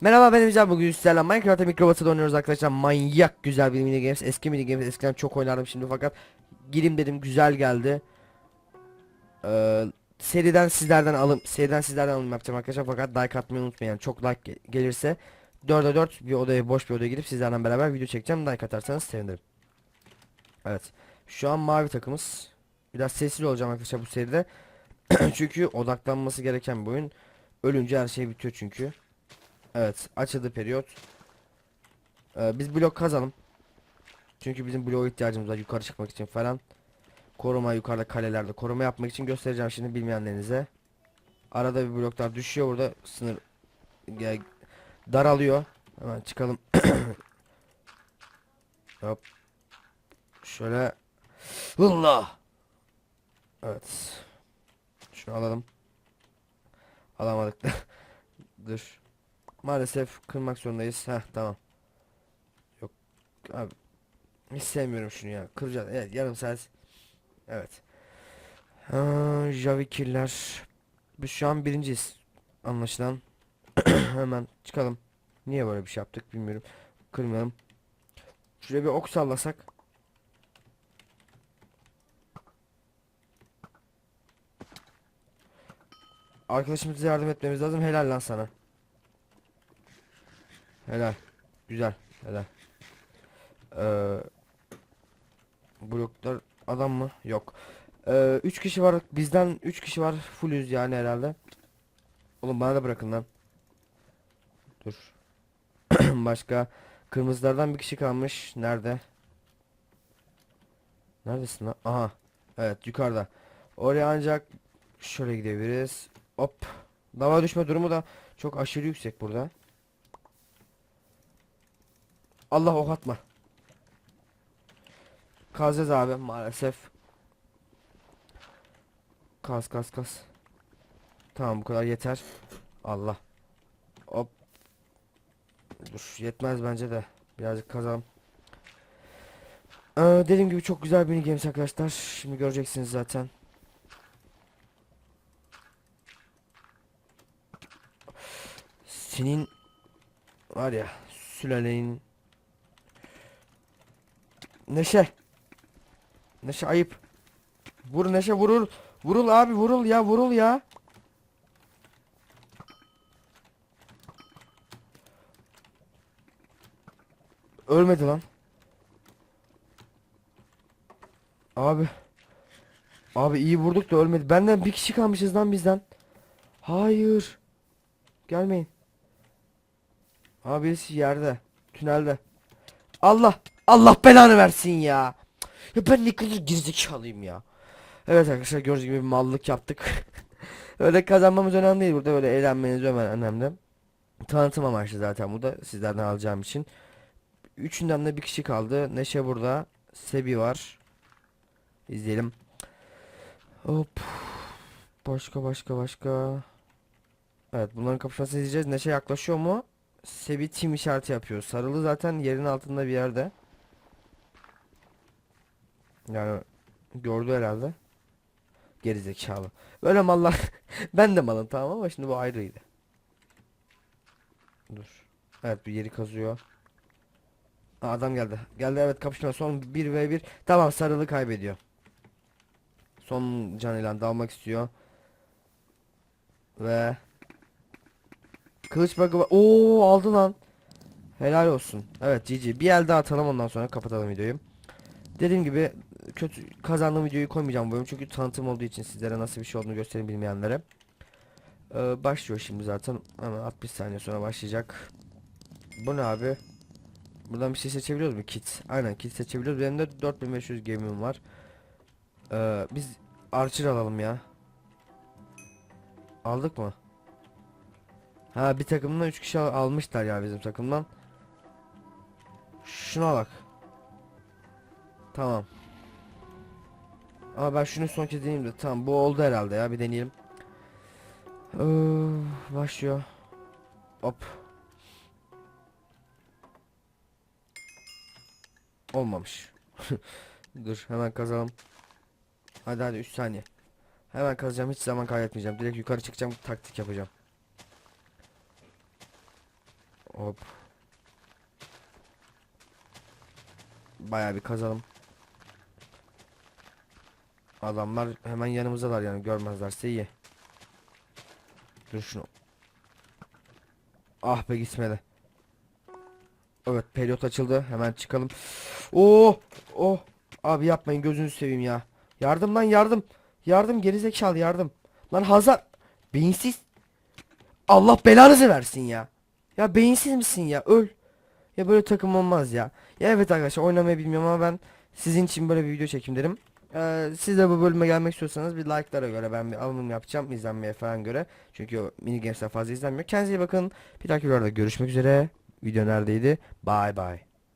Merhaba ben Emrecan bugün sizlerle Minecraft'ta Mikrobot'ta oynuyoruz arkadaşlar. Manyak güzel bir mini games eski mini games. Eskiden çok oynardım şimdi fakat gireyim dedim güzel geldi. Ee, seriden sizlerden alım seriden sizlerden alım yapacağım arkadaşlar fakat like atmayı unutmayın. Çok like ge- gelirse 4'e 4 bir odaya boş bir odaya girip sizlerle beraber video çekeceğim. Like atarsanız sevinirim. Evet şu an mavi takımız biraz sessiz olacağım arkadaşlar bu seride çünkü odaklanması gereken bir oyun ölünce her şey bitiyor çünkü Evet açıldı periyot. Ee, biz blok kazalım. Çünkü bizim bloğa ihtiyacımız var yukarı çıkmak için falan. Koruma yukarıda kalelerde koruma yapmak için göstereceğim şimdi bilmeyenlerinize. Arada bir bloklar düşüyor burada sınır daralıyor. Hemen çıkalım. Hop. Şöyle. Allah. Evet. Şunu alalım. Alamadık da. Dur. Maalesef kırmak zorundayız. Heh tamam. Yok abi. Hiç sevmiyorum şunu ya. Kıracağız. Evet yarım saat. Evet. Ha, Javi killer. Biz şu an birinciyiz. Anlaşılan. Hemen çıkalım. Niye böyle bir şey yaptık bilmiyorum. Kırmayalım. Şuraya bir ok sallasak. Arkadaşımıza yardım etmemiz lazım. Helal lan sana. Helal. Güzel. Helal. Ee, bloklar adam mı? Yok. Ee, 3 kişi var. Bizden 3 kişi var. Fullüz yani herhalde. Oğlum bana da bırakın lan. Dur. Başka kırmızılardan bir kişi kalmış. Nerede? Neredesin lan? Aha. Evet yukarıda. Oraya ancak şöyle gidebiliriz. Hop. Dava düşme durumu da çok aşırı yüksek burada. Allah ok atma. Kazacağız abi maalesef. Kaz kaz kaz. Tamam bu kadar yeter. Allah. Hop. Dur yetmez bence de. Birazcık kazalım. Ee, dediğim gibi çok güzel bir games arkadaşlar. Şimdi göreceksiniz zaten. Senin var ya sülalenin Neşe. Neşe ayıp. Vur Neşe vurul. Vurul abi vurul ya vurul ya. Ölmedi lan. Abi. Abi iyi vurduk da ölmedi. Benden bir kişi kalmışız lan bizden. Hayır. Gelmeyin. Abi birisi yerde. Tünelde. Allah. Allah belanı versin ya. Ya ben ne kadar gerizekalıyım ya. Evet arkadaşlar gördüğünüz gibi bir mallık yaptık. öyle kazanmamız önemli değil burada öyle eğlenmeniz önemli. Tanıtım amaçlı zaten bu da sizlerden alacağım için. Üçünden de bir kişi kaldı. Neşe burada. Sebi var. İzleyelim. Hop. Başka başka başka. Evet bunların kapışmasını izleyeceğiz. Neşe yaklaşıyor mu? Sebi team işareti yapıyor. Sarılı zaten yerin altında bir yerde. Yani gördü herhalde. Gerizekalı. Böyle mallar ben de malım tamam ama şimdi bu ayrıydı. Dur. Evet bir yeri kazıyor. Adam geldi. Geldi evet kapışma son 1 ve 1. Tamam sarılı kaybediyor. Son canıyla dalmak istiyor. Ve Kılıç bug'ı var. Oo aldı lan. Helal olsun. Evet GG. Bir el daha atalım ondan sonra kapatalım videoyu. Dediğim gibi kötü kazandığım videoyu koymayacağım bu bölüm çünkü tanıtım olduğu için sizlere nasıl bir şey olduğunu göstereyim bilmeyenlere. Ee, başlıyor şimdi zaten. Hemen 60 saniye sonra başlayacak. Bu ne abi? Buradan bir şey seçebiliyoruz mu? Kit. Aynen kit seçebiliyoruz. Benim de 4500 gemim var. Ee, biz Archer alalım ya. Aldık mı? Ha bir takımdan 3 kişi al- almışlar ya bizim takımdan. Şuna bak. Tamam. Ama ben şunu son kez deneyeyim de tamam bu oldu herhalde ya bir deneyelim. Ee, başlıyor. Hop. Olmamış. Dur hemen kazalım. Hadi hadi 3 saniye. Hemen kazacağım hiç zaman kaybetmeyeceğim. Direkt yukarı çıkacağım taktik yapacağım. Hop. Bayağı bir kazalım. Adamlar hemen yanımızdalar yani görmezlerse iyi. Dur şunu. Ah be gitmedi. Evet periyot açıldı. Hemen çıkalım. Oo! Oh! Abi yapmayın gözünüzü seveyim ya. Yardım lan yardım. Yardım gerizekalı yardım. Lan Hazar beyinsiz. Allah belanızı versin ya. Ya beyinsiz misin ya? Öl. Ya böyle takım olmaz ya. Ya evet arkadaşlar oynamayı bilmiyorum ama ben sizin için böyle bir video çekeyim dedim. Ee, siz de bu bölüme gelmek istiyorsanız bir like'lara göre ben bir alım yapacağım izlenmeye falan göre. Çünkü o mini games'ler fazla izlenmiyor. Kendinize iyi bakın. Bir dahaki videoda görüşmek üzere. Video neredeydi? Bye bye.